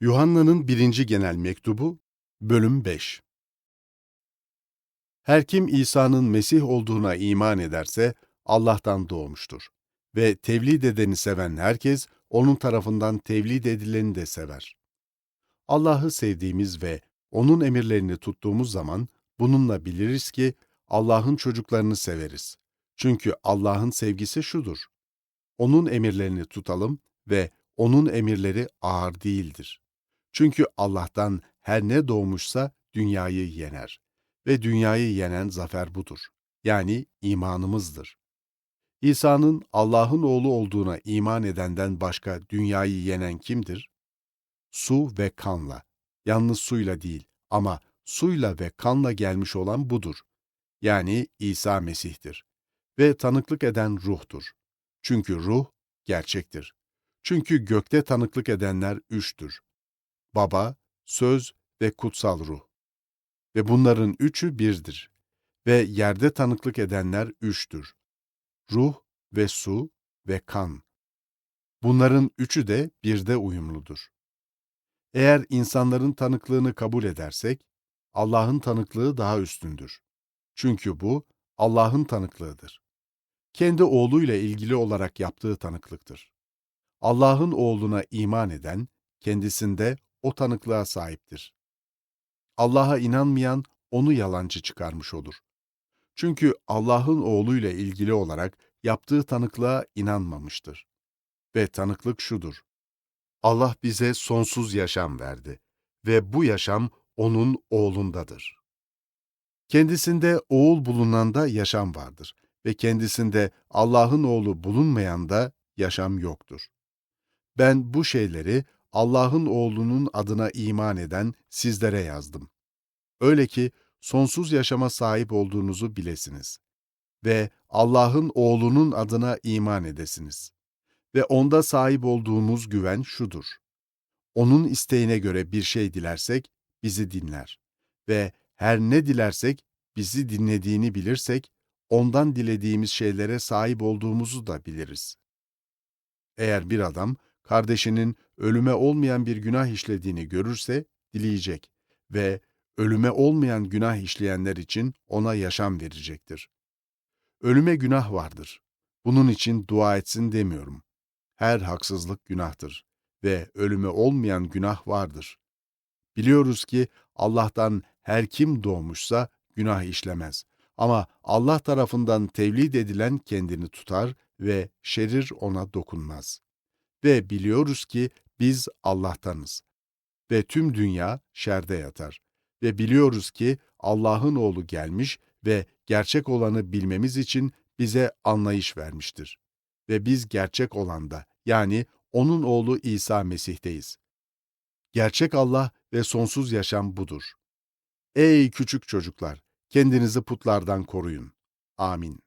Yuhanna'nın birinci genel mektubu, bölüm 5 Her kim İsa'nın Mesih olduğuna iman ederse, Allah'tan doğmuştur. Ve tevlid edeni seven herkes, onun tarafından tevlid edileni de sever. Allah'ı sevdiğimiz ve onun emirlerini tuttuğumuz zaman, bununla biliriz ki, Allah'ın çocuklarını severiz. Çünkü Allah'ın sevgisi şudur. Onun emirlerini tutalım ve onun emirleri ağır değildir. Çünkü Allah'tan her ne doğmuşsa dünyayı yener. Ve dünyayı yenen zafer budur. Yani imanımızdır. İsa'nın Allah'ın oğlu olduğuna iman edenden başka dünyayı yenen kimdir? Su ve kanla. Yalnız suyla değil ama suyla ve kanla gelmiş olan budur. Yani İsa Mesih'tir. Ve tanıklık eden ruhtur. Çünkü ruh gerçektir. Çünkü gökte tanıklık edenler üçtür. Baba, söz ve kutsal ruh. Ve bunların üçü birdir. Ve yerde tanıklık edenler üçtür. Ruh ve su ve kan. Bunların üçü de birde uyumludur. Eğer insanların tanıklığını kabul edersek, Allah'ın tanıklığı daha üstündür. Çünkü bu Allah'ın tanıklığıdır. Kendi oğluyla ilgili olarak yaptığı tanıklıktır. Allah'ın oğluna iman eden, kendisinde o tanıklığa sahiptir. Allah'a inanmayan onu yalancı çıkarmış olur. Çünkü Allah'ın oğluyla ilgili olarak yaptığı tanıklığa inanmamıştır. Ve tanıklık şudur. Allah bize sonsuz yaşam verdi ve bu yaşam onun oğlundadır. Kendisinde oğul bulunanda yaşam vardır ve kendisinde Allah'ın oğlu bulunmayanda yaşam yoktur. Ben bu şeyleri Allah'ın oğlunun adına iman eden sizlere yazdım. Öyle ki sonsuz yaşama sahip olduğunuzu bilesiniz ve Allah'ın oğlunun adına iman edesiniz. Ve onda sahip olduğunuz güven şudur. Onun isteğine göre bir şey dilersek bizi dinler ve her ne dilersek bizi dinlediğini bilirsek ondan dilediğimiz şeylere sahip olduğumuzu da biliriz. Eğer bir adam kardeşinin ölüme olmayan bir günah işlediğini görürse dileyecek ve ölüme olmayan günah işleyenler için ona yaşam verecektir. Ölüme günah vardır. Bunun için dua etsin demiyorum. Her haksızlık günahtır ve ölüme olmayan günah vardır. Biliyoruz ki Allah'tan her kim doğmuşsa günah işlemez. Ama Allah tarafından tevlid edilen kendini tutar ve şerir ona dokunmaz. Ve biliyoruz ki biz Allah'tanız. Ve tüm dünya şerde yatar. Ve biliyoruz ki Allah'ın oğlu gelmiş ve gerçek olanı bilmemiz için bize anlayış vermiştir. Ve biz gerçek olanda, yani onun oğlu İsa Mesih'teyiz. Gerçek Allah ve sonsuz yaşam budur. Ey küçük çocuklar! Kendinizi putlardan koruyun. Amin.